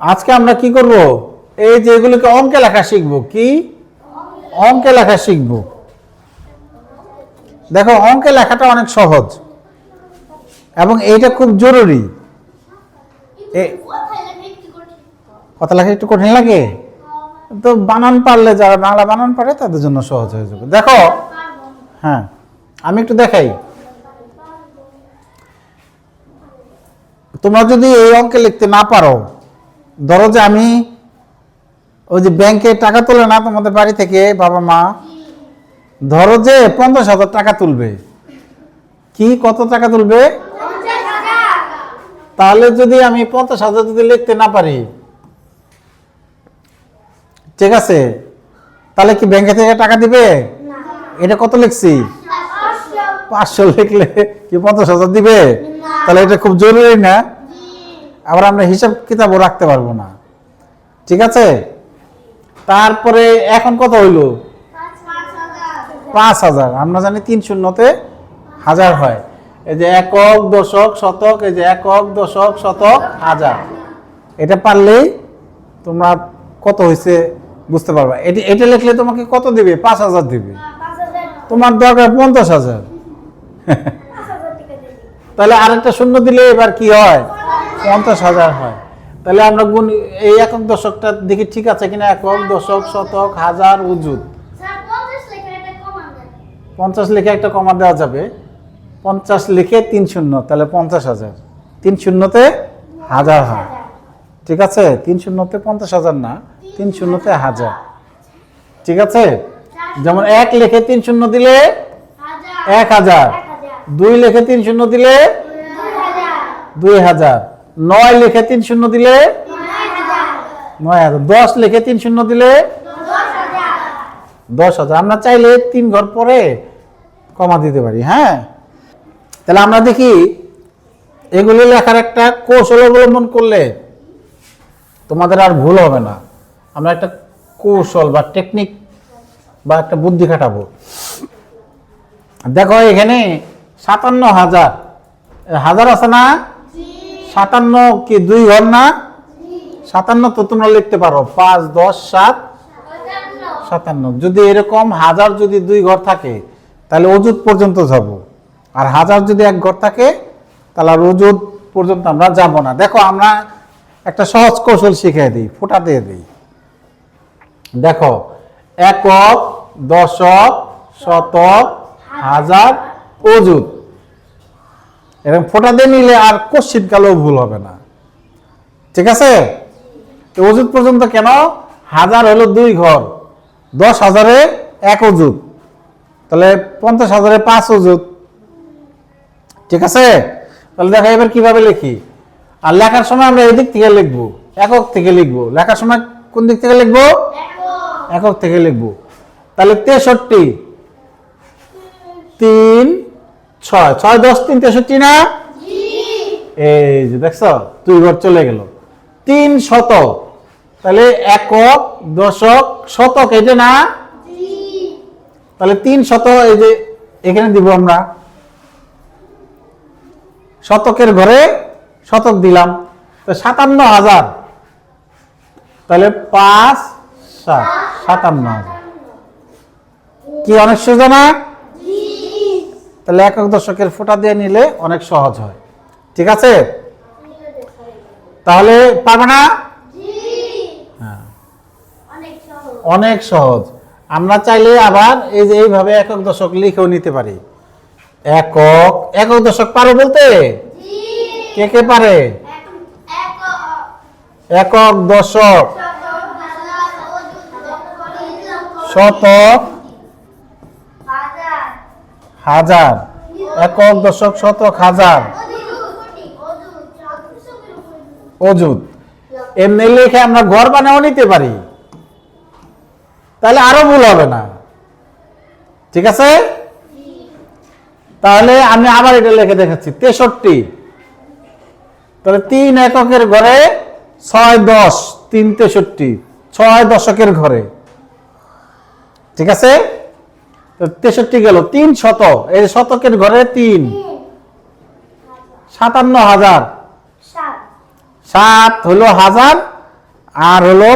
আজকে আমরা কি করব? এই যে এগুলোকে অঙ্কে লেখা শিখব। কি? অঙ্কে লেখা শিখব। দেখো, অঙ্কে লেখাটা অনেক সহজ এবং এইটা খুব জরুরি। কথা লেখা একটু কঠিন লাগে? তো বানান পারলে যারা বাংলা বানান পারে, তাদের জন্য সহজ হয়ে যাবে। দেখো হ্যাঁ আমি একটু দেখাই। তোমরা যদি এই অঙ্কে লিখতে না পারো ধরো যে আমি ওই যে ব্যাংকে টাকা তোলে না তোমাদের বাড়ি থেকে বাবা মা, ধরো যে পঞ্চাশ হাজার টাকা তুলবে। কি, কত টাকা তুলবে? তাহলে যদি আমি পঞ্চাশ হাজার যদি লিখতে না পারি, ঠিক আছে? তাহলে কি ব্যাংকে থেকে টাকা দিবে? এটা কত লিখছি? পাঁচশো লিখলে কি পঞ্চাশ হাজার দিবে? তাহলে এটা খুব জরুরি না। আবার আমরা হিসাব কিতাবও রাখতে পারব না। ঠিক আছে? তারপরে এখন কত হইল? পাঁচ হাজার। আমরা জানি তিন শূন্যতে হাজার হয়। এই যে একক দশক শতক এই যে একক দশক শতক হাজার। এটা পারলেই তোমরা কত হয়েছে বুঝতে পারবা। এটি এটা লিখলে তোমাকে কত দিবে? পাঁচ হাজার দিবে। তোমার দরকার পঞ্চাশ হাজার। তাহলে আরেকটা শূন্য দিলে এবার কি হয়? পঞ্চাশ হাজার হয়। তাহলে আমরা গুণ এই একক দশকটা দেখি ঠিক আছে কিনা? একক দশক শতক হাজার উজুত পঞ্চাশ লিখে একটা কমা দেওয়া যাবে। পঞ্চাশ লিখে তিন শূন্য তাহলে পঞ্চাশ হাজার। তিন শূন্যতে হাজার হয়। ঠিক আছে? তিন শূন্যতে পঞ্চাশ হাজার না তিন শূন্যতে হাজার। ঠিক আছে? যেমন এক লিখে তিন শূন্য দিলে এক হাজার। দুই লিখে তিন শূন্য দিলে দুই হাজার। নয় লিখে তিন শূন্য দিলে? নয় হাজার। দশ লিখে তিন শূন্য দিলে? দশ হাজার। আমরা চাইলে তিন ঘর পরে কমা দিতে পারি হ্যাঁ? তাহলে আমরা দেখি, এগুলি লেখার একটা কৌশল অবলম্বন করলে তোমাদের আর ভুল হবে না। আমরা একটা কৌশল বা টেকনিক বা একটা বুদ্ধি খাটাবো। দেখো, এখানে সাতান্ন হাজার। হাজার আছে না? সাতান্ন কি দুই ঘর না? সাতান্ন তো তোমরা লিখতে পারো। পাঁচ, দশ, সাত। সাতান্ন। যদি এরকম হাজার যদি দুই ঘর থাকে, তাহলে অজুত পর্যন্ত যাব। আর হাজার যদি এক ঘর থাকে, তাহলে আর অজুত পর্যন্ত আমরা যাব না। দেখো, আমরা একটা সহজ কৌশল শিখিয়ে দিই, ফোটা দিয়ে দিই। দেখো, একক, দশক, শতক, হাজার, অজুত। এরকম ফোটা দিয়ে নিলে আর কোশ্চিন কালেও ভুল হবে না। ঠিক আছে? তো অজুত পর্যন্ত কেন? হাজার হলো দুই ঘর দশ হাজারে এক অজুত তাহলে পঞ্চাশ হাজারে পাঁচ অজুত ঠিক আছে? তাহলে দেখো এবার কীভাবে লিখি। আর লেখার সময় আমরা এদিক থেকে লিখব একক থেকে লিখব। লেখার সময় কোন দিক থেকে লিখব? একক থেকে লিখব। তাহলে তেষট্টি তিন ছয় ছয় দশ তিন তেষট্টি না? এই যে দেখছ দুই ঘর চলে গেল। তিন শতক। তাহলে একক দশক শতক এটা না? তাহলে তিন শত এই যে এখানে দিব আমরা। শতকের ঘরে শতক দিলাম। তো সাতান্ন হাজার। তাহলে পাঁচ সাত সাতান্ন হাজার। কি অনেক সোজা না? তাহলে একক দশকের ফোঁটা দিয়ে নিলে অনেক সহজ হয়। ঠিক আছে? তাহলে পারবে না? হ্যাঁ। অনেক সহজ। আমরা চাইলে আবার এই যে এইভাবে একক দশক লিখেও নিতে পারি। একক একক দশক পারো বলতে? কে কে পারে? একক দশক। শতক। হাজার। একক দশক শতক হাজার। অজুত এমনি লিখে আমরা ঘর বানাও নিতে পারি। তাহলে আরও ভুল হবে না। ঠিক আছে? তাহলে আমি আবার এটা লিখে দেখাচ্ছি। তেষট্টি। তাহলে তিন এককের ঘরে ছয় দশ, তিন তেষট্টি। ছয় দশকের ঘরে। ঠিক আছে? তেষট্টি গেল, তিন শত এই শতকের ঘরে তিন। সাতান্ন হাজার। সাত হলো হাজার, আর হলো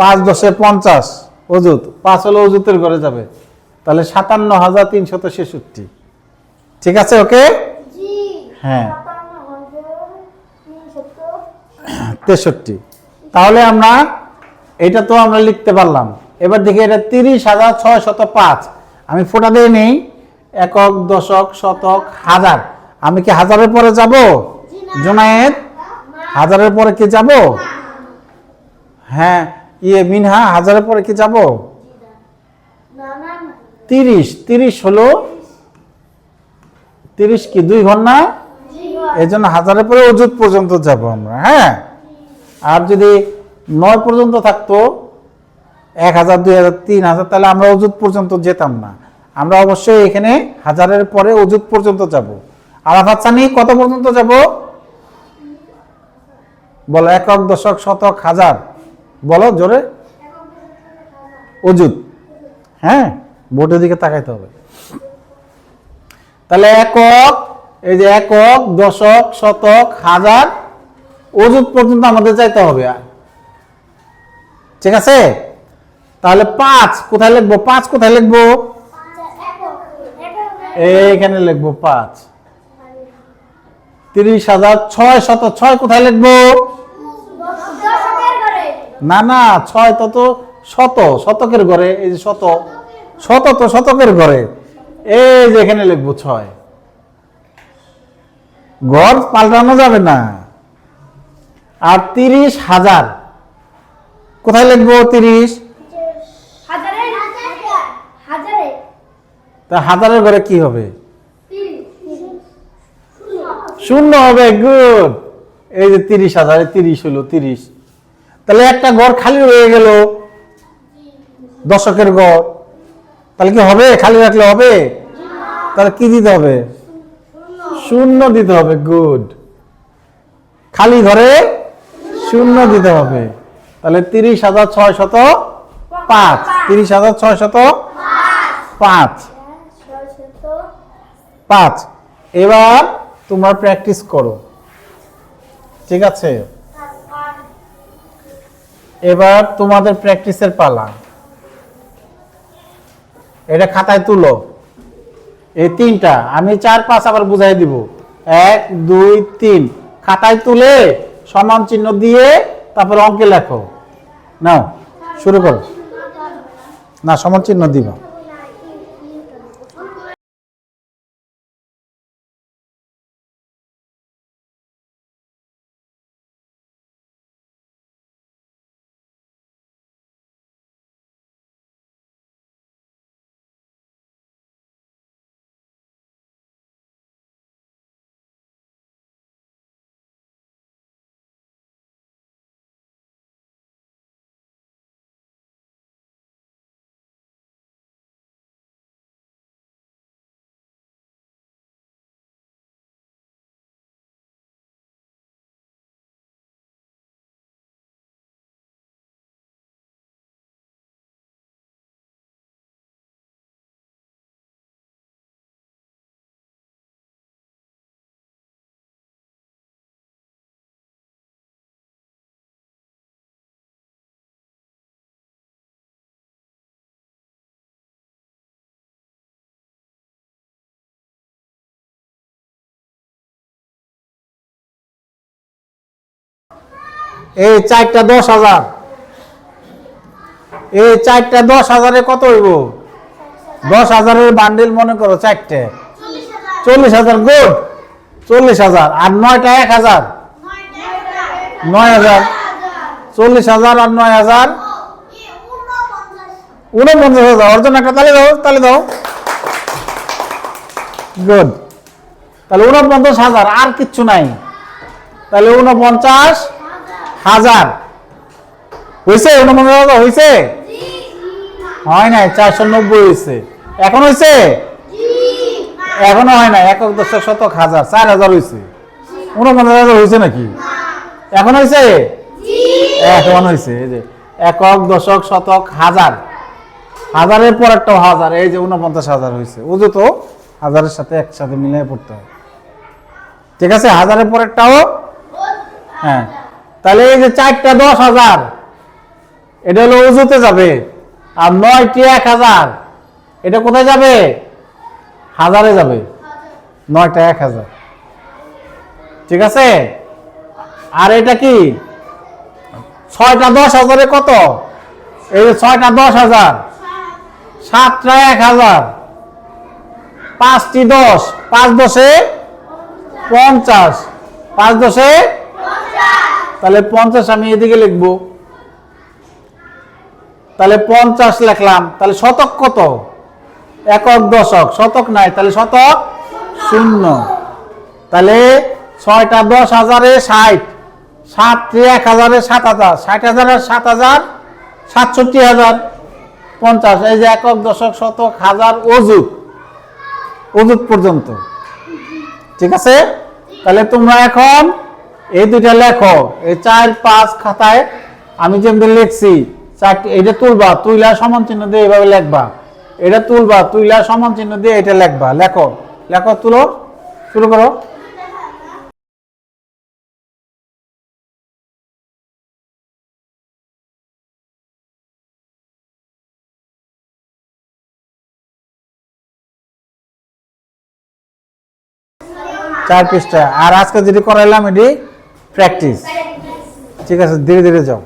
পাঁচ দশে পঞ্চাশ। অজুত পাঁচ হলো অজুতের ঘরে যাবে। তাহলে সাতান্ন হাজার তিনশত ছেষট্টি। ঠিক আছে, ওকে? হ্যাঁ। তেষট্টি। তাহলে আমরা, এটা তো আমরা লিখতে পারলাম। এবার দেখি এটা তিরিশ হাজার ছয় শত পাঁচ। আমি ফোটা দিয়ে নেই। একক, দশক, শতক, হাজার। আমি কি হাজারের পরে যাব? জোনায়েদ, হাজারের পরে কি যাব? হ্যাঁ ইয়ে মিনহা, হাজারের পরে কি যাব? তিরিশ। তিরিশ হলো? তিরিশ কি দুই না? এই জন্য হাজারের পরে অজুত পর্যন্ত যাব আমরা হ্যাঁ? আর যদি নয় পর্যন্ত থাকতো এক হাজার, দুই হাজার, তিন হাজার, তাহলে আমরা অজুত পর্যন্ত যেতাম না। আমরা অবশ্যই এখানে হাজারের পরে অজুত পর্যন্ত যাব। আরাফাত সানি, কত পর্যন্ত যাব? বলো, একক, দশক, শতক, হাজার। বলো, জোরে। অজুত হ্যাঁ বোর্ডের দিকে তাকাইতে হবে। তাহলে একক, এই যে একক, দশক, শতক, হাজার অজুত পর্যন্ত আমাদের যাইতে হবে। ঠিক আছে? তাহলে পাঁচ, কোথায় লিখব? পাঁচ কোথায় লিখব? এইখানে লিখব পাঁচ। তিরিশ হাজার ছয় শত, ছয় কোথায় লিখব? না না, ছয় তত শত, শতকের ঘরে, এই যে শত শত তো শতকের ঘরে। এই যে এখানে লিখব ছয়। ঘর পাল্টানো যাবে না। আর তিরিশ হাজার, কোথায় লিখব তিরিশ? তা হাজারের ঘরে কি হবে? শূন্য হবে গুড এই যে তিরিশ হাজারে তিরিশ হলো তিরিশ। তাহলে একটা ঘর খালি হয়ে গেল। দশকের ঘর। তাহলে কি হবে? খালি রাখলে হবে? তাহলে কি দিতে হবে? শূন্য দিতে হবে গুড খালি ঘরে শূন্য দিতে হবে। তাহলে তিরিশ হাজার ছয় শত পাঁচ। তিরিশ হাজার ছয় শত পাঁচ। পাঁচ। এবার তোমরা প্র্যাকটিস করো। ঠিক আছে? এবার তোমাদের প্র্যাকটিসের পালা। এটা খাতায় তুলো। এই তিনটা। আমি চার, পাঁচ আবার বুঝাই দিব। এক, দুই, তিন। খাতায় তুলে সমান চিহ্ন দিয়ে তারপর অঙ্কে লেখো। নাও, শুরু করো। না, সমান চিহ্ন দিবা। এই চারটা দশ হাজার। এই চারটা দশ হাজারে কত হইব? দশ হাজারের বান্ডিল মনে করো চারটে। চল্লিশ হাজার গুড চল্লিশ হাজার। আর নয়টা এক হাজার। নয় হাজার। চল্লিশ হাজার আর নয় হাজার। উনপঞ্চাশ হাজার। অর্জন একটা তালে দাও তালে দাও। গুড তাহলে উনপঞ্চাশ হাজার। আর কিচ্ছু নাই। তাহলে উনপঞ্চাশ হাজার। হয়েছে হাজার হয়েছে হয় নাই, চারশো নব্বই হয়েছে এখন হয়েছে এখনও হয় না একক দশক শতক হাজার, চার হাজার হয়েছে উনপঞ্চাশ হাজার হয়েছে নাকি? এখন হয়েছে এখন হয়েছে এই যে, একক দশক শতক হাজার। হাজারের পর একটা হাজার, এই যে উনপঞ্চাশ হাজার হয়েছে ওজো তো হাজারের সাথে একসাথে মিলিয়ে পড়তে হয়। ঠিক আছে? হাজারের পর একটাও? হ্যাঁ। তাহলে এই যে চারটা দশ হাজার, এটা হলো উজুতে যাবে। আর নয়টি এক হাজার, এটা কোথায় যাবে? হাজারে যাবে। নয়টা এক হাজার। ঠিক আছে? আর এটা কি? ছয়টা দশ হাজারে কত? এই যে ছয়টা দশ হাজার। সাতটা এক হাজার। পাঁচটি দশ। পাঁচ দশে পঞ্চাশ। পাঁচ দশে তাহলে পঞ্চাশ আমি এদিকে লিখব। তাহলে পঞ্চাশ লিখলাম, তাহলে শতক কত? একক দশক, শতক নাই, তাহলে শতক শূন্য। তাহলে ছয়টা দশ হাজারে ষাট, সাত এক হাজারে সাত হাজার, ষাট হাজার সাত হাজার সাতষট্টি হাজার পঞ্চাশ। এই যে একক দশক, শতক, হাজার অযুত অযুত পর্যন্ত। ঠিক আছে? তাহলে তোমরা এখন এই দুইটা লেখো। এই চার, পাঁচ খাতায় আমি যেমনি লিখছি চারটি এটা তুলবা, তুইলা সমান চিহ্ন দিয়ে এভাবে লেখবা। এটা তুলবা, তুইলা সমান চিহ্ন দিয়ে এটা লেখবা। লেখো লেখো, তুলো, শুরু করো। চার পৃষ্ঠা। আর আজকে যেটি করাইলাম এটি প্র্যাকটিস ঠিক আছে ধীরে ধীরে যাও।